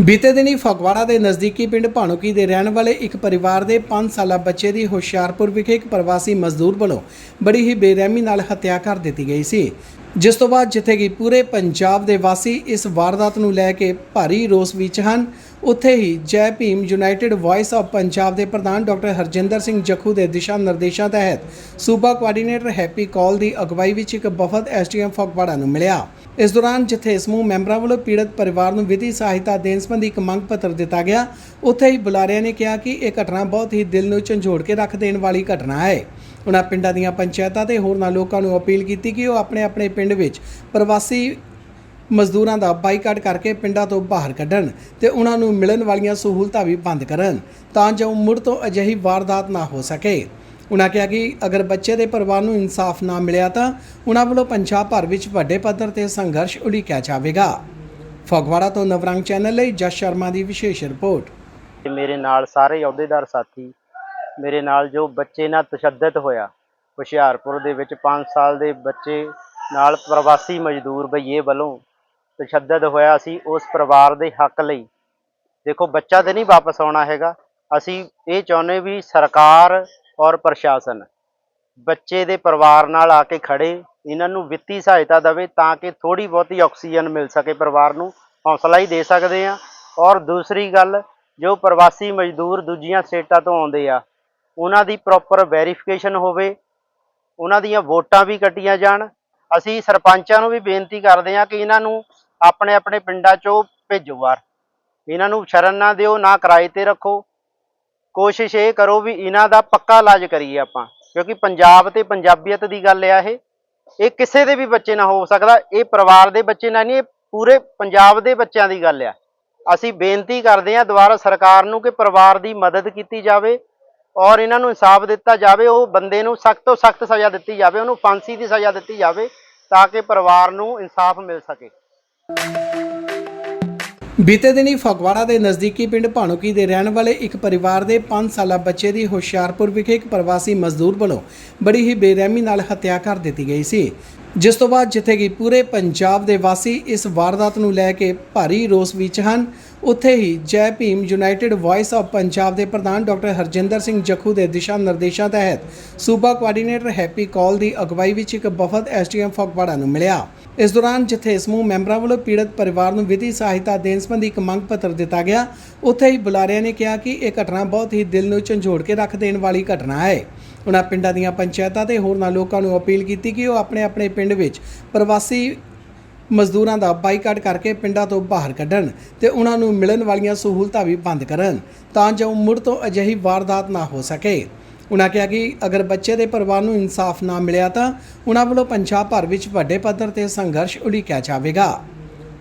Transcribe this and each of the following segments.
ਬੀਤੇ ਦਿਨੀ ਫਗਵਾੜਾ ਦੇ ਨਜ਼ਦੀਕੀ ਪਿੰਡ ਭਾਣੂਕੀ ਦੇ ਰਹਿਣ ਵਾਲੇ ਇੱਕ ਪਰਿਵਾਰ ਦੇ 5 ਸਾਲਾ ਬੱਚੇ ਦੀ ਹੁਸ਼ਿਆਰਪੁਰ ਵਿਖੇ ਇੱਕ ਪ੍ਰਵਾਸੀ ਮਜ਼ਦੂਰ ਵੱਲੋਂ ਬੜੀ ਹੀ ਬੇਰਹਿਮੀ ਨਾਲ ਹੱਤਿਆ ਕਰ ਦਿੱਤੀ ਗਈ ਸੀ। ਜਿਸ ਤੋਂ ਬਾਅਦ ਜਿੱਥੇ ਕਿ ਪੂਰੇ ਪੰਜਾਬ ਦੇ ਵਾਸੀ ਇਸ ਵਾਰਦਾਤ ਨੂੰ ਲੈ ਕੇ ਭਾਰੀ ਰੋਸ ਵਿੱਚ ਹਨ, ਉੱਥੇ ਹੀ Jai Bhim united voice of Punjab ਦੇ ਪ੍ਰਧਾਨ ਡਾਕਟਰ ਹਰਜਿੰਦਰ ਸਿੰਘ ਜਖੂ ਦੇ ਦਿਸ਼ਾ ਨਿਰਦੇਸ਼ਾਂ ਤਹਿਤ ਸੂਬਾ ਕੋਆਰਡੀਨੇਟਰ ਹੈਪੀ ਕਾਲ ਦੀ ਅਗਵਾਈ ਵਿੱਚ ਇੱਕ ਵਫਦ ਐਸਟੀਐਮ ਫਗਵਾੜਾ ਨੂੰ ਮਿਲਿਆ। ਇਸ ਦੌਰਾਨ ਜਿੱਥੇ ਸਮੂਹ ਮੈਂਬਰਾਂ ਵੱਲੋਂ ਪੀੜਤ ਪਰਿਵਾਰ ਨੂੰ ਵਿਧੀ ਸਹਾਇਤਾ ਦੇਣ ਸੰਬੰਧੀ ਇੱਕ ਮੰਗ ਪੱਤਰ ਦਿੱਤਾ ਗਿਆ, ਉੱਥੇ ਹੀ ਬੁਲਾਰਿਆਂ ਨੇ ਕਿਹਾ ਕਿ ਇਹ ਘਟਨਾ ਬਹੁਤ ਹੀ ਦਿਲ ਨੂੰ ਝੰਜੋੜ ਕੇ ਰੱਖ ਦੇਣ ਵਾਲੀ ਘਟਨਾ ਹੈ। ਉਹਨਾਂ ਪਿੰਡਾਂ ਦੀਆਂ ਪੰਚਾਇਤਾਂ ਤੇ ਹੋਰਨਾਂ ਲੋਕਾਂ ਨੂੰ ਅਪੀਲ ਕੀਤੀ ਕਿ ਉਹ ਆਪਣੇ ਆਪਣੇ ਪਿੰਡ ਵਿੱਚ ਪ੍ਰਵਾਸੀ ਮਜ਼ਦੂਰਾਂ ਦਾ ਬਾਈਕਾਟ ਕਰਕੇ ਪਿੰਡਾਂ ਤੋਂ ਬਾਹਰ ਕੱਢਣ ਤੇ ਉਹਨਾਂ ਨੂੰ ਮਿਲਣ ਵਾਲੀਆਂ ਸਹੂਲਤਾਂ ਵੀ ਬੰਦ ਕਰਨ ਤਾਂ ਜੋ ਮੁੜ ਤੋਂ ਅਜਿਹੀ ਵਾਰਦਾਤ ਨਾ ਹੋ ਸਕੇ। ਉਹਨਾਂ ਕਿਹਾ ਕਿ ਅਗਰ ਬੱਚੇ ਦੇ ਪਰਿਵਾਰ ਨੂੰ ਇਨਸਾਫ ਨਾ ਮਿਲਿਆ ਤਾਂ ਉਹਨਾਂ ਵੱਲੋਂ ਪੰਜਾਬ ਭਰ ਵਿੱਚ ਵੱਡੇ ਪੱਧਰ ਤੇ ਸੰਘਰਸ਼ ਉਲੀਕਿਆ ਜਾਵੇਗਾ। ਫਗਵਾੜਾ ਤੋਂ ਨਵਰੰਗ ਚੈਨਲ ਲਈ ਜਸ ਸ਼ਰਮਾ ਦੀ ਵਿਸ਼ੇਸ਼ ਰਿਪੋਰਟ। ਮੇਰੇ ਨਾਲ ਸਾਰੇ ਅਹੁਦੇਦਾਰ ਸਾਥੀ, ਮੇਰੇ ਨਾਲ ਜੋ ਬੱਚੇ ਨਾਲ ਤਸ਼ੱਦਦ ਹੋਇਆ, ਹੁਸ਼ਿਆਰਪੁਰ ਦੇ ਵਿੱਚ 5 ਸਾਲ ਦੇ ਬੱਚੇ ਨਾਲ ਪ੍ਰਵਾਸੀ ਮਜ਼ਦੂਰ ਬਈਏ ਵੱਲੋਂ ਤਸ਼ੱਦਦ ਹੋਇਆ ਅਸੀਂ ਉਸ ਪਰਿਵਾਰ ਦੇ ਹੱਕ ਲਈ। ਦੇਖੋ, ਬੱਚਾ ਤੇ ਨਹੀਂ ਵਾਪਸ ਆਉਣਾ ਹੈਗਾ। ਅਸੀਂ ਇਹ ਚਾਹੁੰਦੇ ਵੀ ਸਰਕਾਰ ਔਰ ਪ੍ਰਸ਼ਾਸਨ। ਬੱਚੇ ਦੇ ਪਰਿਵਾਰ ਨਾਲ ਆ ਕੇ ਖੜੇ, ਇਹਨਾਂ ਨੂੰ ਵਿੱਤੀ ਸਹਾਇਤਾ ਦੇਵੇ ਤਾਂ ਕਿ ਥੋੜੀ ਬਹੁਤੀ ਆਕਸੀਜਨ ਮਿਲ ਸਕੇ ਪਰਿਵਾਰ ਨੂੰ, ਹੌਸਲਾ ਹੀ ਦੇ ਸਕਦੇ ਆ ਔਰ ਦੂਸਰੀ ਗੱਲ, ਜੋ ਪ੍ਰਵਾਸੀ ਮਜ਼ਦੂਰ ਦੂਜੀਆਂ ਸਟੇਟਾਂ ਤੋਂ ਆਉਂਦੇ ਆ, ਉਹਨਾਂ ਦੀ ਪ੍ਰੋਪਰ ਵੈਰੀਫਿਕੇਸ਼ਨ ਹੋਵੇ, ਉਹਨਾਂ ਦੀਆਂ ਵੋਟਾਂ ਵੀ ਕੱਟੀਆਂ ਜਾਣ। ਅਸੀਂ ਸਰਪੰਚਾਂ ਨੂੰ ਵੀ ਬੇਨਤੀ ਕਰਦੇ ਹਾਂ ਕਿ ਇਹਨਾਂ ਨੂੰ ਆਪਣੇ ਆਪਣੇ ਪਿੰਡਾਂ 'ਚੋਂ ਭੇਜੋ ਬਾਹਰ। ਇਹਨਾਂ ਨੂੰ ਸ਼ਰਨ ਨਾ ਦਿਓ, ਨਾ ਕਿਰਾਏ ਤੇ ਰੱਖੋ। ਕੋਸ਼ਿਸ਼ ਇਹ ਕਰੋ ਵੀ ਇਹਨਾਂ ਦਾ ਪੱਕਾ ਇਲਾਜ ਕਰੀਏ ਆਪਾਂ, ਕਿਉਂਕਿ ਪੰਜਾਬ ਤੇ ਪੰਜਾਬੀਅਤ ਦੀ ਗੱਲ ਆ ਇਹ। ਇਹ ਕਿਸੇ ਦੇ ਵੀ ਬੱਚੇ ਨਾਲ ਹੋ ਸਕਦਾ, ਇਹ ਪਰਿਵਾਰ ਦੇ ਬੱਚੇ ਨਾਲ ਨਹੀਂ, ਇਹ ਪੂਰੇ ਪੰਜਾਬ ਦੇ ਬੱਚਿਆਂ ਦੀ ਗੱਲ ਆ। ਅਸੀਂ ਬੇਨਤੀ ਕਰਦੇ ਹਾਂ ਦੁਬਾਰਾ ਸਰਕਾਰ ਨੂੰ ਕਿ ਪਰਿਵਾਰ ਦੀ ਮਦਦ ਕੀਤੀ ਜਾਵੇ ਔਰ ਇਹਨਾਂ ਨੂੰ ਇਨਸਾਫ ਦਿੱਤਾ ਜਾਵੇ, ਉਹ ਬੰਦੇ ਨੂੰ ਸਖਤ ਤੋਂ ਸਖਤ ਸਜ਼ਾ ਦਿੱਤੀ ਜਾਵੇ, ਉਹਨੂੰ ਫਾਂਸੀ ਦੀ ਸਜ਼ਾ ਦਿੱਤੀ ਜਾਵੇ ਤਾਂ ਕਿ ਪਰਿਵਾਰ ਨੂੰ ਇਨਸਾਫ ਮਿਲ ਸਕੇ। ਬੀਤੇ ਦਿਨੀ ਫਗਵਾੜਾ ਦੇ ਨਜ਼ਦੀਕੀ ਪਿੰਡ ਭਾਣੂਕੀ ਦੇ ਰਹਿਣ ਵਾਲੇ ਇੱਕ ਪਰਿਵਾਰ ਦੇ 5 ਸਾਲਾ ਬੱਚੇ ਦੀ ਹੁਸ਼ਿਆਰਪੁਰ ਵਿਖੇ ਇੱਕ ਪ੍ਰਵਾਸੀ ਮਜ਼ਦੂਰ ਵੱਲੋਂ ਬੜੀ ਹੀ ਬੇਰਹਿਮੀ ਨਾਲ ਹੱਤਿਆ ਕਰ ਦਿੱਤੀ ਗਈ ਸੀ। ਜਿਸ ਤੋਂ ਬਾਅਦ ਜਿੱਥੇ ਕਿ ਪੂਰੇ ਪੰਜਾਬ ਦੇ ਵਾਸੀ ਇਸ ਵਾਰਦਾਤ ਨੂੰ ਲੈ ਕੇ ਭਾਰੀ ਰੋਸ ਵਿੱਚ ਹਨ, ਉੱਥੇ ਹੀ Jai Bhim united voice of Punjab ਦੇ ਪ੍ਰਧਾਨ ਡਾਕਟਰ ਹਰਜਿੰਦਰ ਸਿੰਘ ਜਖੂ ਦੇ ਦਿਸ਼ਾ ਨਿਰਦੇਸ਼ਾਂ ਤਹਿਤ ਸੂਬਾ ਕੋਆਰਡੀਨੇਟਰ ਹੈਪੀ ਕੌਲ ਦੀ ਅਗਵਾਈ ਵਿੱਚ ਇੱਕ ਵਫਦ ਐਸਟੀਐਮ ਫਗਵਾੜਾ ਨੂੰ ਮਿਲਿਆ। ਇਸ ਦੌਰਾਨ ਜਿੱਥੇ ਸਮੂਹ ਮੈਂਬਰਾਂ ਵੱਲੋਂ ਪੀੜਤ ਪਰਿਵਾਰ ਨੂੰ ਵਿਧੀ ਸਹਾਇਤਾ ਦੇਣ ਸੰਬੰਧੀ ਇੱਕ ਮੰਗ ਪੱਤਰ ਦਿੱਤਾ ਗਿਆ, ਉੱਥੇ ਹੀ ਬੁਲਾਰਿਆਂ ਨੇ ਕਿਹਾ ਕਿ ਇਹ ਘਟਨਾ ਬਹੁਤ ਹੀ ਦਿਲ ਨੂੰ ਝੰਜੋੜ ਕੇ ਰੱਖ ਦੇਣ ਵਾਲੀ ਘਟਨਾ ਹੈ। ਉਹਨਾਂ ਪਿੰਡਾਂ ਦੀਆਂ ਪੰਚਾਇਤਾਂ ਤੇ ਹੋਰਨਾਂ ਲੋਕਾਂ ਨੂੰ ਅਪੀਲ ਕੀਤੀ ਕਿ ਉਹ ਆਪਣੇ ਆਪਣੇ ਪਿੰਡ ਵਿੱਚ ਪ੍ਰਵਾਸੀ ਮਜ਼ਦੂਰਾਂ ਦਾ ਬਾਈਕਾਟ ਕਰਕੇ ਪਿੰਡਾਂ ਤੋਂ ਬਾਹਰ ਕੱਢਣ ਤੇ ਉਹਨਾਂ ਨੂੰ ਮਿਲਣ ਵਾਲੀਆਂ ਸਹੂਲਤਾਂ ਵੀ ਬੰਦ ਕਰਨ ਤਾਂ ਜੋ ਮੁੜ ਤੋਂ ਅਜਿਹੀ ਵਾਰਦਾਤ ਨਾ ਹੋ ਸਕੇ। ਉਹਨਾਂ ਕਿਹਾ ਕਿ ਅਗਰ ਬੱਚੇ ਦੇ ਪਰਿਵਾਰ ਨੂੰ ਇਨਸਾਫ ਨਾ ਮਿਲਿਆ ਤਾਂ ਉਹਨਾਂ ਵੱਲੋਂ ਪੰਜਾਬ ਭਰ ਵਿੱਚ ਵੱਡੇ ਪੱਧਰ ਤੇ ਸੰਘਰਸ਼ ਉਲੀਕਿਆ ਜਾਵੇਗਾ।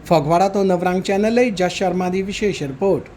ਫਗਵਾੜਾ ਤੋਂ ਨਵਰੰਗ ਚੈਨਲ ਲਈ ਜਸ ਸ਼ਰਮਾ ਦੀ ਵਿਸ਼ੇਸ਼ ਰਿਪੋਰਟ।